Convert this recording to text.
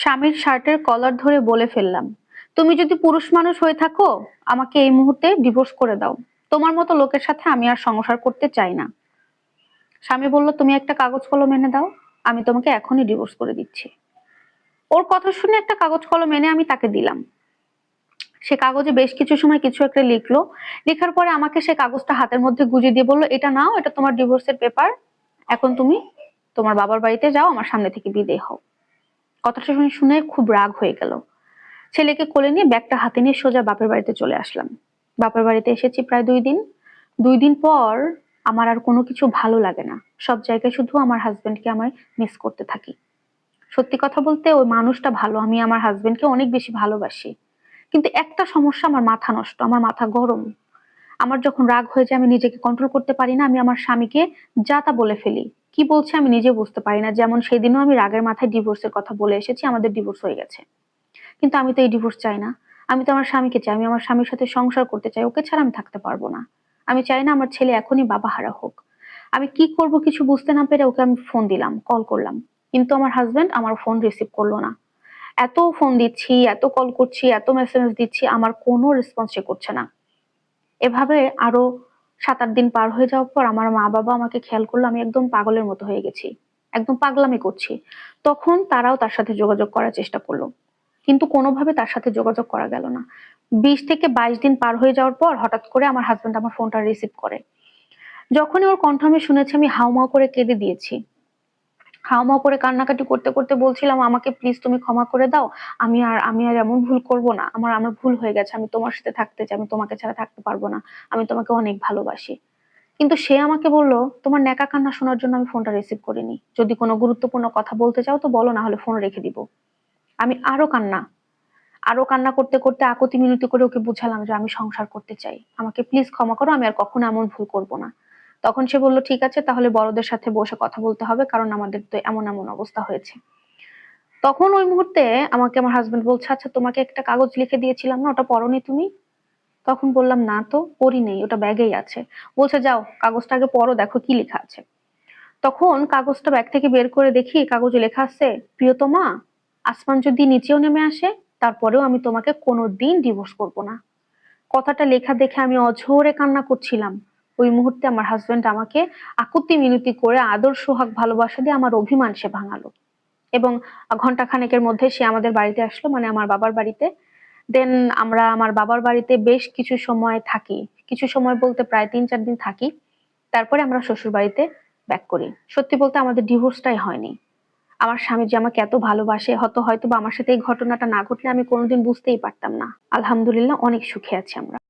স্বামীর শার্টের কলার ধরে বলে ফেললাম। তুমি যদি পুরুষ মানুষ হয়ে থাকো, আমাকে এই মুহূর্তে ডিভোর্স করে দাও। তোমার মতো লোকের সাথে আমি আর সংসার করতে চাই না। স্বামী বলল, তুমি একটা কাগজ কলম এনে দাও, আমি তোমাকে এখনই ডিভোর্স করে দিচ্ছি। ওর কথা শুনে একটা কাগজ কলম এনে আমি তাকে দিলাম। সে কাগজে বেশ কিছু সময় কিছু একটা লিখলো। লেখার পরে আমাকে সে কাগজটা হাতের মধ্যে গুজে দিয়ে বলল, এটা নাও, এটা তোমার ডিভোর্সের পেপার এখন তুমি তোমার বাবার বাড়িতে যাও, আমার সামনে থেকে বিদেয় হও। কথাটা শুনে শুনে খুব রাগ হয়ে গেল। ছেলেকে কোলে নিয়ে ব্যাগটা হাতে নিয়ে সোজা বাপের বাড়িতে চলে আসলাম। বাপের বাড়িতে এসেছি প্রায় দুই দিন। দুই দিন পর আমার আর কোনো কিছু ভালো লাগে না। সব জায়গায় শুধু আমার হাজবেন্ডকে আমার মিস করতে থাকি। সত্যি কথা বলতে ওই মানুষটা ভালো। আমি আমার হাজবেন্ডকে অনেক বেশি ভালোবাসি। কিন্তু একটা সমস্যা আমার মাথা নষ্ট, আমার মাথা গরম। আমার যখন রাগ হয়ে যায়, আমি নিজেকে কন্ট্রোল করতে পারি না। আমি আমার স্বামীকে যা তা বলে ফেলি। কি বলছে আমি নিজে বুঝতে পারি না। যেমন সেদিনও আমি রাগের মাথায় ডিভোর্সের কথা বলে এসেছি, আমাদের ডিভোর্স হয়ে গেছে। কিন্তু আমি তো এই ডিভোর্স চাই না। আমি তো আমার স্বামীকে চাই, আমি আমার স্বামীর সাথে সংসার করতে চাই, ওকে ছাড়া আমি থাকতে পারব না। আমি চাই না আমার ছেলে এখনই বাবা হারা হোক। আমি কি করব কিছু বুঝতে না পেরে ওকে আমি ফোন দিলাম কল করলাম। কিন্তু আমার হাজবেন্ড আমার ফোন রিসিভ করল না। এত ফোন দিচ্ছি, এত কল করছি, এত মেসেজ দিচ্ছি, আমার কোনো রেসপন্স সে করছে না। এভাবে আরও সাত আট দিন পার হয়ে যাওয়ার পর আমার মা বাবা আমাকে খেয়াল করল আমি একদম পাগলের মতো হয়ে গেছি। একদম পাগলামি করছি। তখন তারাও তার সাথে যোগাযোগ করার চেষ্টা করল। কিন্তু কোনোভাবে তার সাথে যোগাযোগ করা গেল না। বিশ থেকে বাইশ দিন পার হয়ে যাওয়ার পর হঠাৎ করে আমার হাজবেন্ড আমার ফোনটা রিসিভ করে। যখনই ওর কণ্ঠ আমি শুনেছি আমি হাউমাউ করে কেঁদে দিয়েছি। হাউমাউ করে কান্নাকাটি করতে করতে বলছিলাম, আমাকে প্লিজ তুমি ক্ষমা করে দাও। আমি আর আমি আর এমন ভুল করব না। আমার আমার ভুল হয়ে গেছে। আমি তোমার সাথে থাকতে চাই। আমি তোমাকে ছাড়া থাকতে পারব না। আমি তোমাকে অনেক ভালোবাসি। কিন্তু সে আমাকে বলল, তোমার ন্যাকা কান্না শোনার জন্য আমি ফোনটা রিসিভ করিনি। যদি কোনো গুরুত্বপূর্ণ কথা বলতে চাও তো বলো না হলে ফোন রেখে দিব। আমি আরও কান্না আরও কান্না করতে করতে আকতি মিনতি করে ওকে বুঝালাম যে আমি সংসার করতে চাই। আমাকে প্লিজ ক্ষমা করো, আমি আর কখনো এমন ভুল করব না। তখন সে বলল, ঠিক আছে, তাহলে বড়দের সাথে বসে কথা বলতে হবে, কারণ আমাদের তো এমন এমন অবস্থা হয়েছে। তখন ওই মুহূর্তে আমাকে আমার হাজবেন্ড বলছে আচ্ছা তোমাকে একটা কাগজ লিখে দিয়েছিলাম না, ওটা পড়োনি তুমি? তখন বললাম, না তো, পড়ি নেই, ওটা ব্যাগেই আছে। বলছে, যাও, কাগজটা আগে পড়ো, দেখো কি লেখা আছে। তখন কাগজটা ব্যাগ থেকে বের করে দেখি, কাগজে লেখা আছে, প্রিয়তমা, আসমান যদি নিচেও নেমে আসে, তারপরেও আমি তোমাকে কোনোদিন ডিভোর্স করব না। কথাটা লেখা দেখে আমি অঝোরে কান্না করছিলাম। ওই মুহূর্তে আমার হাজবেন্ড আমাকে আকুতি মিনতি করে আদর, সোহাগ, ভালোবাসা দিয়ে আমার অভিমান সে ভাঙালো। এবং ঘণ্টা খানেকের মধ্যে সে আমাদের বাড়িতে আসলো মানে আমার বাবার বাড়িতে। দেন আমরা আমার বাবার বাড়িতে বেশ কিছু সময় থাকি। কিছু সময় বলতে প্রায় তিন চার দিন থাকি। তারপরে আমরা শ্বশুর বাড়িতে ব্যাক করি। সত্যি বলতে আমাদের ডিভোর্সটাই হয়নি। আমার স্বামী যে আমাকে এত ভালোবাসে, হয়তো হয়তো বা আমার সাথে এই ঘটনাটা না ঘটলে আমি কোনোদিন বুঝতেই পারতাম না। আলহামদুলিল্লাহ, অনেক সুখে আছি আমরা।